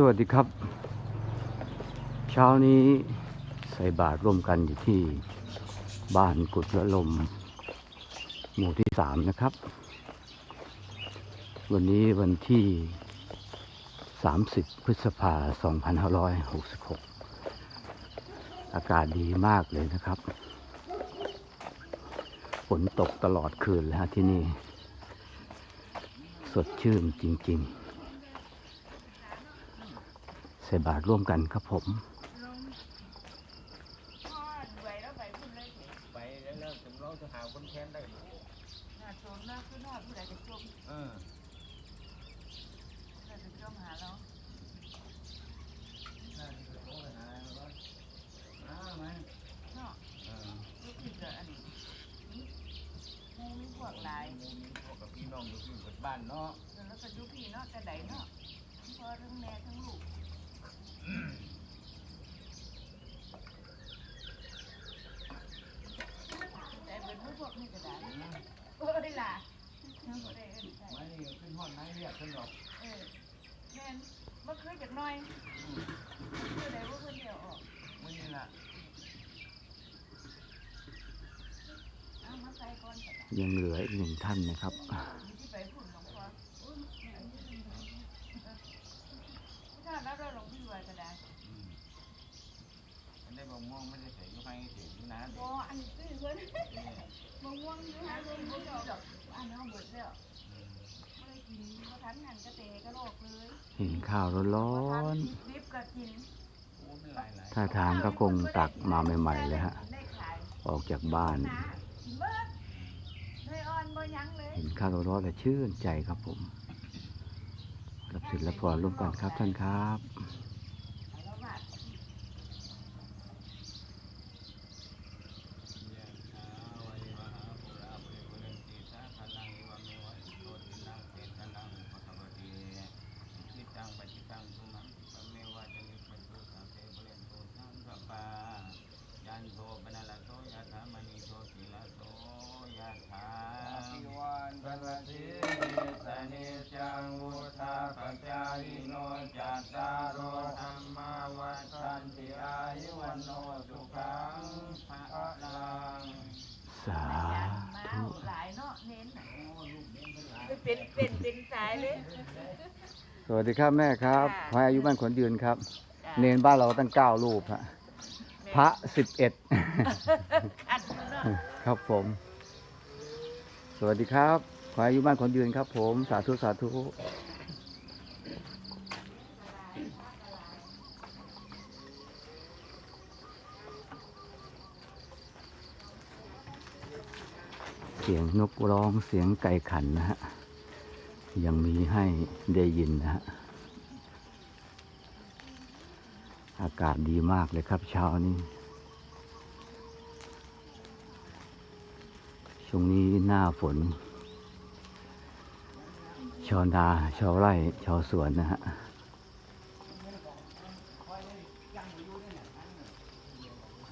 สวัสดีครับ เช้านี้ใส่บาตรร่วมกันอยู่ที่บ้านกุดละลม หมู่ที่สามนะครับ วันนี้วันที่ 30 พฤษภา 2566 อากาศดีมากเลยนะครับ ฝนตกตลอดคืนเลยฮะที่นี่ สดชื่นจริง ๆ ใส่บาตรร่วมกันครับผมไปแล้วกจำลองจะหาคนแค้นได้เอออ้าวไหมเออพวกกับพี่น้ องอยู่ที่บ้านเนาะไม่นี่ขึ้นห้องไหนเรียกขึ้นดอกไม่นี่ล่ะยังเหลืออีกหนึ่งท่านนะครับอันได้บอกม่วงไม่ได้ใส่ยูไฟถึงนะเด็กเห็นข้าวร้อนโอ้เป็นหลายหลายๆ ท่าทางก็คงตักมาใหม่ๆเลยฮะออกจากบ้านเห็นข้าวร้อนๆแล้วชื่นใจครับผมรับศิลปรร่วมกันครับท่านครับ ยันโทปนาลโสยะถามณีโชติลโสยะถา ภิวันพระสิสนิจังวุธาปจายิโนจัตตารโอธรรมาวัฏันติอายุวันโนสุขังภะลัง สาธุ หลายเนาะเน้นน่ะ เป็นเป็นเป็นสายเลย สวัสดีครับแม่ครับค่ะพระอายุบ้านขนยืนครับ จ้ะเนนบ้านเราตั้งเก้ารูปฮะพระสิบเอ็ด อัดมือเนาะครับผม สวัสดีครับ ขออายุบ้านขนยืนครับ ผม สาธุสาธุ เสียงนกร้องเสียงไก่ขันนะฮะ ยังมีให้ได้ยินนะฮะ อากาศดีมากเลยครับเช้านี้ ช่วงนี้หน้าฝน ชาวนาชาวไร่ชาวสวนนะฮะ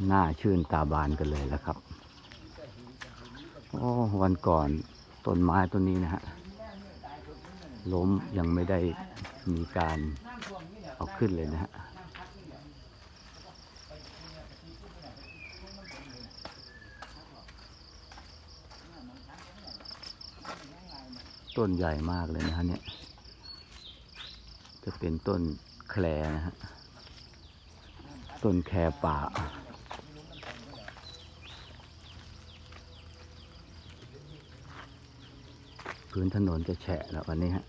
หน้าชื่นตาบานกันเลยแล้วครับ โอ้ วันก่อนต้นไม้ต้นนี้นะฮะ ล้มยังไม่ได้มีการเอาขึ้นเลยนะฮะต้นใหญ่มากเลยนะฮะเนี่ย จะเป็นต้นแคลนะฮะ ต้นแครป่า พื้นถนนจะแฉะแล้ววันนี้ฮะ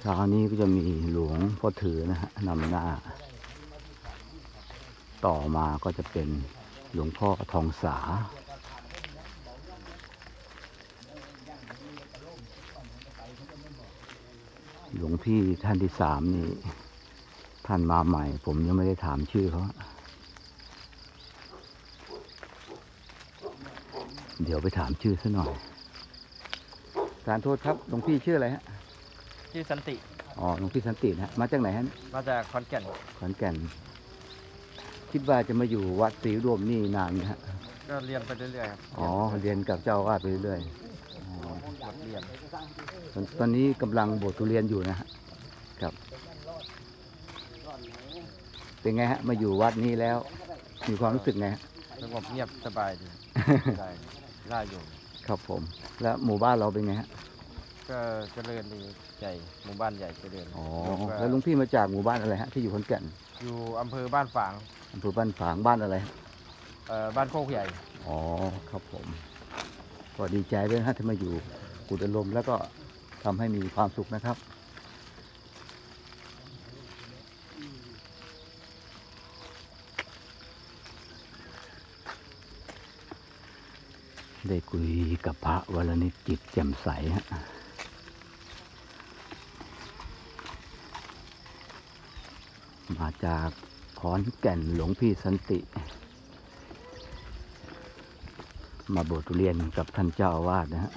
เช้านี้ก็จะมีหลวงพ่อถือนะฮะนำหน้า ต่อมาก็จะเป็นหลวงพ่อทองสา หลวงพี่ท่านที่สามนี่ ท่านมาใหม่ ผมยังไม่ได้ถามชื่อเขา เดี๋ยวไปถามชื่อซะหน่อยการโทษครับหลวงพี่ชื่ออะไรฮะ ชื่อสันติ อ๋อ หลวงพี่สันตินะฮะ มาจากไหนฮะ มาจากขอนแก่นขอนแก่น คิดว่าจะมาอยู่วัดศรีรวมนี่นานไหมฮะ ก็เรียนไปเรื่อยๆครับอ๋อ เรียนกับเจ้าอาวาดไปเรื่อยๆอ๋อบทเรียนตอนตอนนี้กำลังบวชทุเรียนอยู่นะฮะ ครับ เป็นไงฮะ มาอยู่วัดนี้แล้ว มีความรู้สึกไงฮะ สงบเงียบสบายดีได้ ได้อยู่ ครับผม แล้วหมู่บ้านเราเป็นไงฮะก็เจริญดีใหญ่หมู่บ้านใหญ่เจริญอ๋อก็แล้วลุงพี่มาจากหมู่บ้านอะไรฮะที่อยู่ขอนแก่นอยู่อำเภอบ้านฝางอำเภอบ้านฝางบ้านอะไรฮะเอ่อบ้านโคกใหญ่ อ๋อครับผมก็ดีใจด้วยนะฮะที่มาอยู่กุฎลมแล้วก็ทำให้มีความสุขนะครับ ได้คุยกับพระวรนิจจิตแจ่มใสฮะมาจากขอนแก่นหลวงพี่สันติ มาบวชเรียนกับท่านเจ้าอาวาสนะฮะ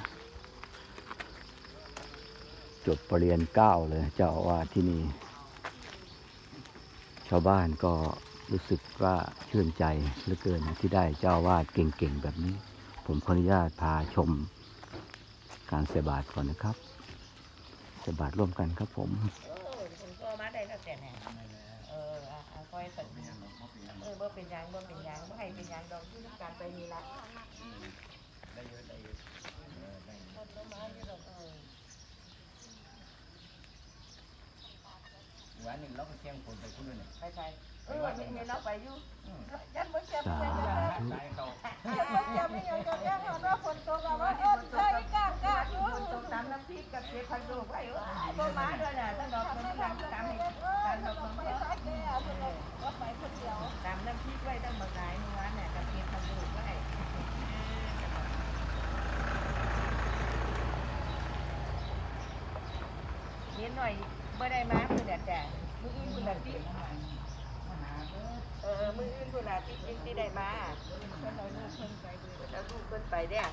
จบปรริญญาเก้าเลยเจ้าอาวาสที่นี่ ชาวบ้านก็รู้สึกว่าชื่นใจเหลือเกินที่ได้เจ้าอาวาสเก่งๆแบบนี้ ผมขออนุญาตพาชม การเสบาทก่อนนะครับ เสบาทร่วมกันครับผมเออคุณก็มาได้ตั้งแต่ไหนเอออะอะคอยสักเออบ่เป็นหยังบ่เป็นหยังบ่ให้เป็นยังดอกที่การไปนี่ละได้เยอะได้เยอะได้ต้นไม้ที่เราหวานหนึ่งเราก็เชียงคนไปคุณด้วยเนี่ยไปไปเออเห็นเห็นเราไปอยู่ยันบ่เจ็บสายันเจ็บธุตายเขายันบ่เจ็บไม่ยังจะยังว่าฝนตกอะว่าเออใช่ก้าก้าอยู่ตกตามน้ำพริกกับเจ็บพันดูไปเออบ่มาด้วยน่ะตั้งดอกมันตามตามให้ตามดอกมันไม่ใช่แก่เพิ่นก็ไปคนเดียวตามน้ำพริกไว้ตั้งบักหลายมื้อวานน่ะกับเจ็บพันดูไว้เห็นหน่อยเมื่อได้มามือแดดแดดมืออื่นมือละที่เออมือ ที่ที่ที่ได้มาแล้วลูกเพิ่นไปเด้อ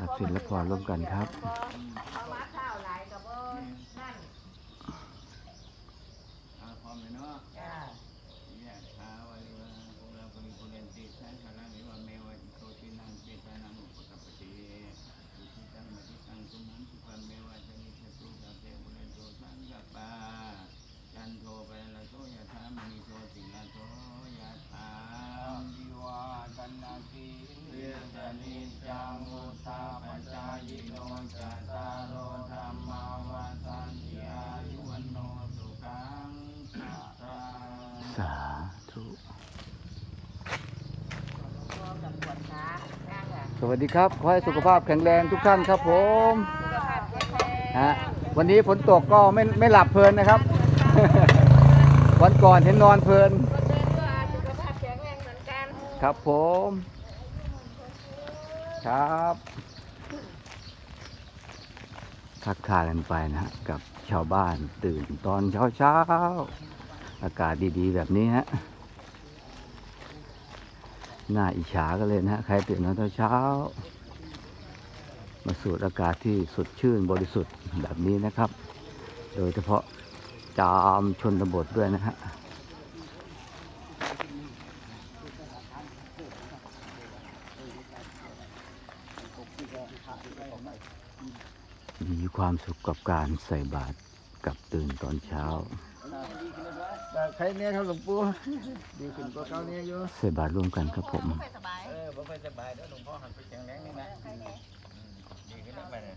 รับศิลปะร่วมกันครับ เอามาข้าวหลายกับบ่นั่น เอาพร้อมเลยเนาะ จ้า ยะถาวะริวะโอลาภริปุเรนติสังขลังวิวะเมวะอิโตทินังเจตานังอุปกัปปติอิทิตังมะทิตังตุมันสุปันเมวะจนิชตุสัพเพปุเรนโตสังกัปปาจั นโทปะละโตยะถามณีโทติละโตยะถาวิวาจันนาทีเรียสนิจังมุทาปจายโนจัตตารโอธรรมาวันตันติอายุวันโนสุขังภะลังสาธุพอกับปวดขาข้างอะสวัสดีครับ ขอให้สุขภาพแข็งแรงทุกท่านครับผมสุขภาพแข็งแรงฮะวันนี้ฝนตกก็ไม่ไม่หลับเพลินนะครับ วันก่อนเห็นนอนเพลินคนเดินก็อาจสุขภาพแข็งแรงเหมือนกันครับผม ครับทักทายกันไปนะฮะกับชาวบ้านตื่นตอนเช้าเช้าๆอากาศดีๆ แบบนี้ฮะน่าอิจฉากันเลยนะฮะใครตื่นตอนเช้าๆมาสูดอากาศที่สดชื่นบริสุทธิ์แบบนี้นะครับ โดยเฉพาะ จามชนบทด้วยนะฮะมีความสุขกับการใส่บาตรกับตื่นตอนเช้าใครเนี่ยครับหลวงปู่ดีขึ้นกว่าเก่าเนี่ยอยู่ใส่บาตรร่วมกันครับผมเออบ่ไปสบายเด้อหลวงพ่อหันไปแข็งแรงนี่นะอืมดีขึ้นแล้วไปเนี่ย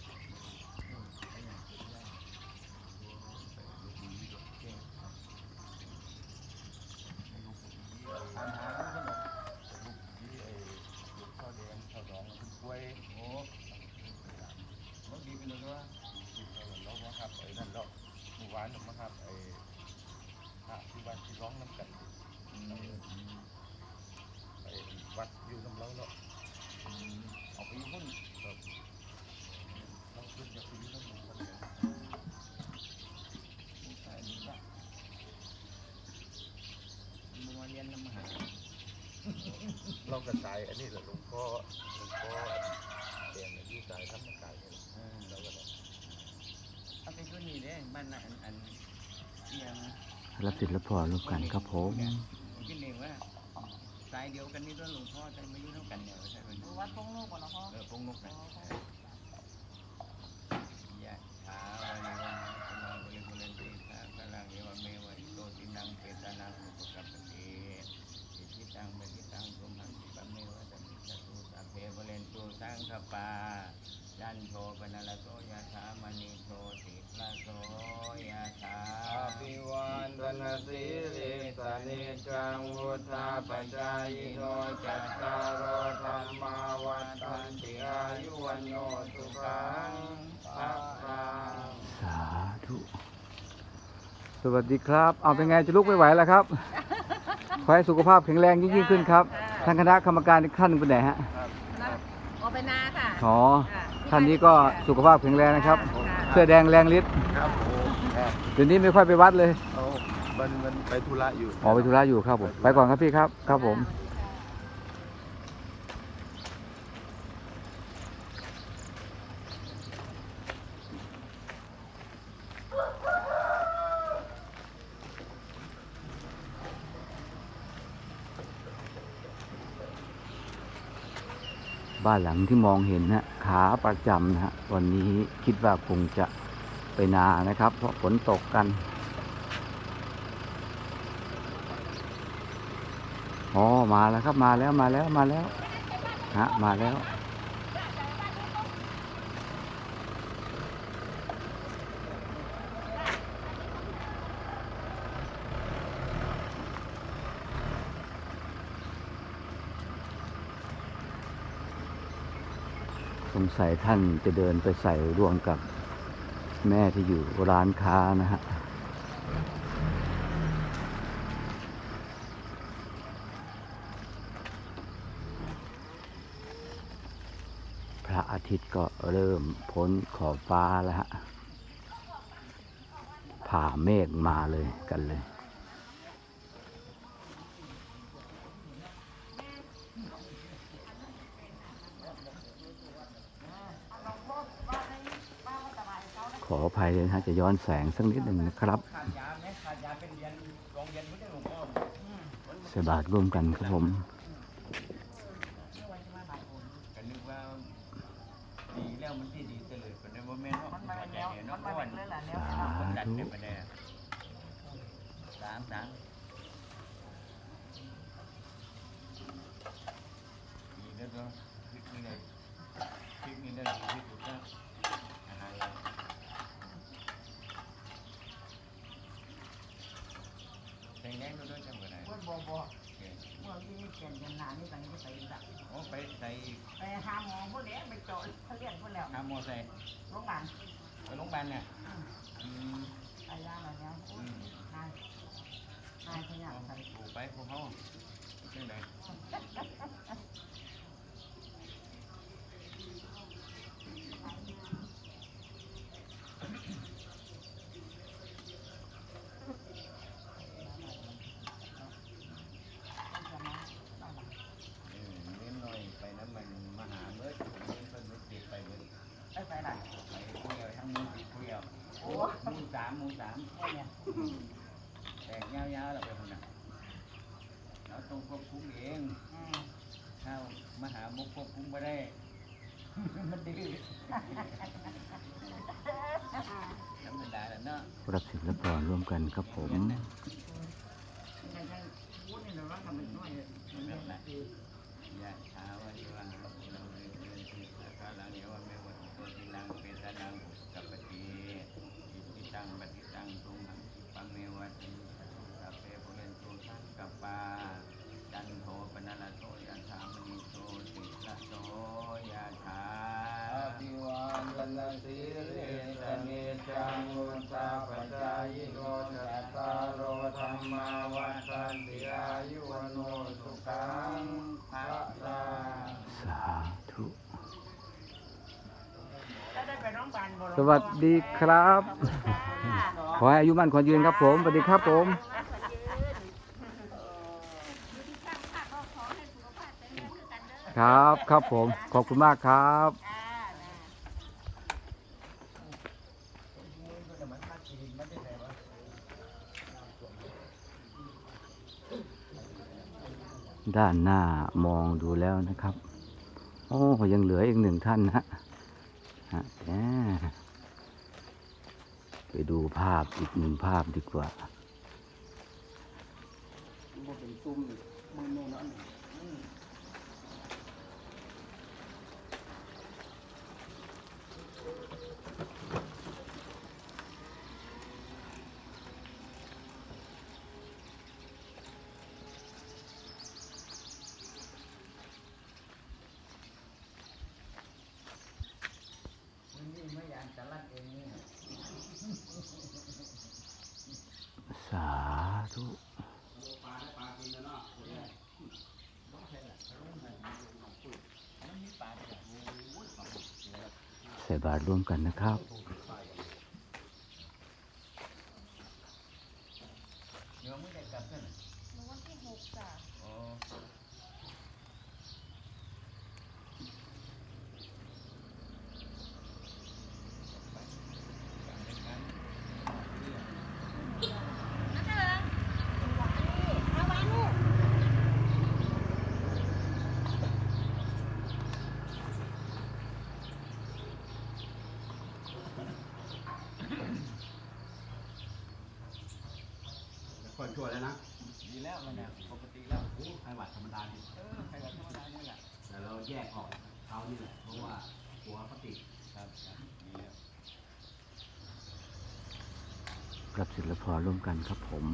กระสายอันนี้แหละหลวงพ่อหลวงพ่อเปลี่ยนอายุสายธรรมกายเนี่ยเออแล้วก็เลยเอาไปตัวนี้เด้บ้านน่ะอันอันเอียงรับสิทธิ์รับพรร่วมกันครับผมคิดเองว่าสายเดียวกันนี่ด้วยหลวงพ่อแต่ไม่ยุ่งเท่ากันเนี่ยใช่ไหมวัดพงลูกบ่เนาะพ่อเออพงนกนะยะถาวานิวังสมาบริบุเรนติสาพลังเอวเมวะอิโตตินังเปตานังอุปกัปปติอิทิตังเมติตังตุมหังปะเมวะตันติจตุสัพเพบุเรนตุสังขปาจั นโทปนละโตยะถามณีโชติละโตยะถาอาภิวันตนาสีลิสานิจังวุธาปจายโนจัตตารโอธรรมาวัฏันติอายุวันโนสุขังภะลังสาธุสวัสดีครับ เอาเป็นไงจะลุกไม่ไหวแล้วครับ ขอให้สุขภาพแข็งแรงยิ่งๆขึ้นครับ ทางคณะกรรมการอีกขั้นหนึ่งเป็นไหนฮะโอเปนาค่ะอ๋อ ท่านนี้ก็สุขภาพแข็งแรงนะครับ เสื้อแดงแรงฤทธิ์ครับผมครับเดี๋ยวนี้ไม่ค่อยไปวัดเลย เอามันมันไปธุระอยู่ ออกไปธุระอยู่ครับผม ไปก่อนครับพี่ครับ ครับผม บ้านหลังที่มองเห็นนะขาประจำนะฮะวันนี้คิดว่าคงจะไปนานะครับ เพราะฝนตกกันอ๋อมาแล้วครับมาแล้วมาแล้วมาแล้วฮะมาแล้ว สงสัยท่านจะเดินไปใส่รวมกับแม่ที่อยู่ร้านค้านะฮะพระอาทิตย์ก็เริ่มพ้นขอบฟ้าแล้วฮะผ่าเมฆมาเลยกันเลย ออภัยเลยนะฮะจะย้อนแสงสักนิดหนึ่งนะครับขาดยาไหมขาดยาเป็นเรียนโรงเรียนไม่ได้หลวงพ่อ สบาทร่วมกันครับผม ก็นึกว่าดีแล้วมันที่ดีเสลยเป็นในโมเมนต์ว่ามันมาแล้วมันมาเป็นเลยล่ะแล้ว สา คนดัน ธุ เนี่ยไปได้สามสามดีแล้วก็พลิกนี่เลยพลิกนี่ได้ดีที่สุดแล้วอาหารเราแดงแดงๆด้วยจังหวะไหน บ่บ่บ่เมื่อที่นี่เขียนกันนานนี่ตอนนี้ไปสัก โอ้ไปใส่ ไปหาหมอพวกนี้ไปเจาะเขาเรียนพวกแล้ว ทำโมใส่ โรงพยาบาล ไปโรงพยาบาลเนี่ยอืม ไปย่างอะไรเนี้ย อืม นายนายขยันใส่ ปลูกไปพวกเขาใช่ไหม เออเล่นหน่อยไปน้ำมันมาหาเบิดผมเล่นเพิ่นไม่ติดไปเบิด ไปไปไหน ไปผู้เดียวทั้งหมูติดผู้เดียว โอ้ ห องสามแค่เนี้ยแตกยาวๆเราไปคนน่ะเราต้องควบคุมเองถ้ามหามุกควบคุมไม่ได้ มันดื้อธรรมดาแล้วเนาะรับสิทธิ์รับรองร่วมกันครับผม ไม่ใช่พูดนี่เราทำเป็นน้อยเลย แบบนั้นยะถาวาริวังเราเลยเดินทิสักการะเนวะเมวะอิโตตินังเปตานังอุปกัปปติอิทิตังปฏิตังตุมหังคิปังเมวะติสัพเพปุเรนตุสังกปปาจันโทปนละโตยะถามณิโตติละโตยะถา อาภิวันตนาสีลิสานิจังวุธาปจายโนจัตตารโอธรร มาวัฏันติอายุวันโนสุขังภะลังสาธุแล้วได้ไปโรงพยาบาลบ่สวัสดีครับ ขอให้อายุมั่นขวัญยืนครับผม สวัสดีครับผมคครับครับผม ขอบคุณมากครับ อ่านะ ด้านหน้ามองดูแล้วนะครับ โอ้ยังเหลืออีกหนึ่งท่านนะฮะฮะไปดูภาพอีกหนึ่งภาพดีกว่าบ่เป็นตุ้มมือโน่นอน สาธุใส่บาตรร่วมกันนะครับ วันที่หกจ้ะ ชั่วแล้วนะดีแล้วมันน่ะปกติแล้วไข้หวัดธรรมดาเนี่ยเออใครว่าธรรมดานี่แหละแต่เราแยกออกเขานี่แหละเพราะว่าหัวเขาติดครับครับดีแล้วกับศิลปะร่วมกันครับผม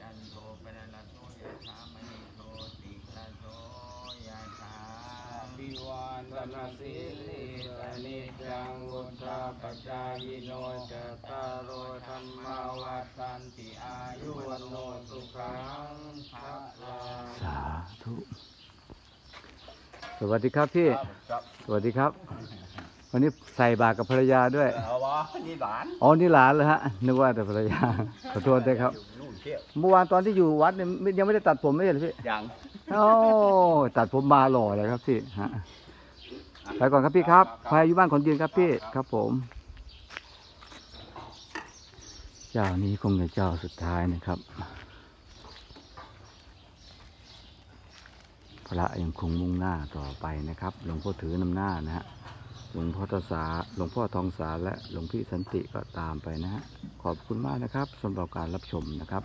จันโทปนรโสยถามณิโทติละโสยถา วิวานตนาสิลิสนิจังวุฒาปจายโนจตารโรธรรมาวัฏันติอายุวันโนสุขังภะลัง สาธุ ส วัสดีครับพี่ ครับสวัสดีครับ วันนี้ใส่บาตรกับภรรยาด้วย เอาวะนี่หลานอ๋อ นี่หลานเลยฮะ นึกว่าแต่ภรรยา ขอโทษด้วยครับนู่นเที่ยวเมื่อวานตอนที่อยู่วัดเนี่ยไม่ยังไม่ได้ตัดผมไม่ใช่เหรอพี่ ยังโอ้ตัดผมมาหล่อเลยครับพี่ฮะไปก่อนครับพี่ครับพายอยู่บ้านคนยืนครับพี่ ครับผม เจ้านี้คงจะเจ้าสุดท้ายนะครับ ระยังคงมุ่งหน้าต่อไปนะครับ หลวงพ่อถือนำหน้านะฮะ หลวงพ่อทศาหลวงพ่อทองสาและหลวงพี่สันติก็ตามไปนะฮะ ขอบคุณมากนะครับสำหรับการรับชมนะครับ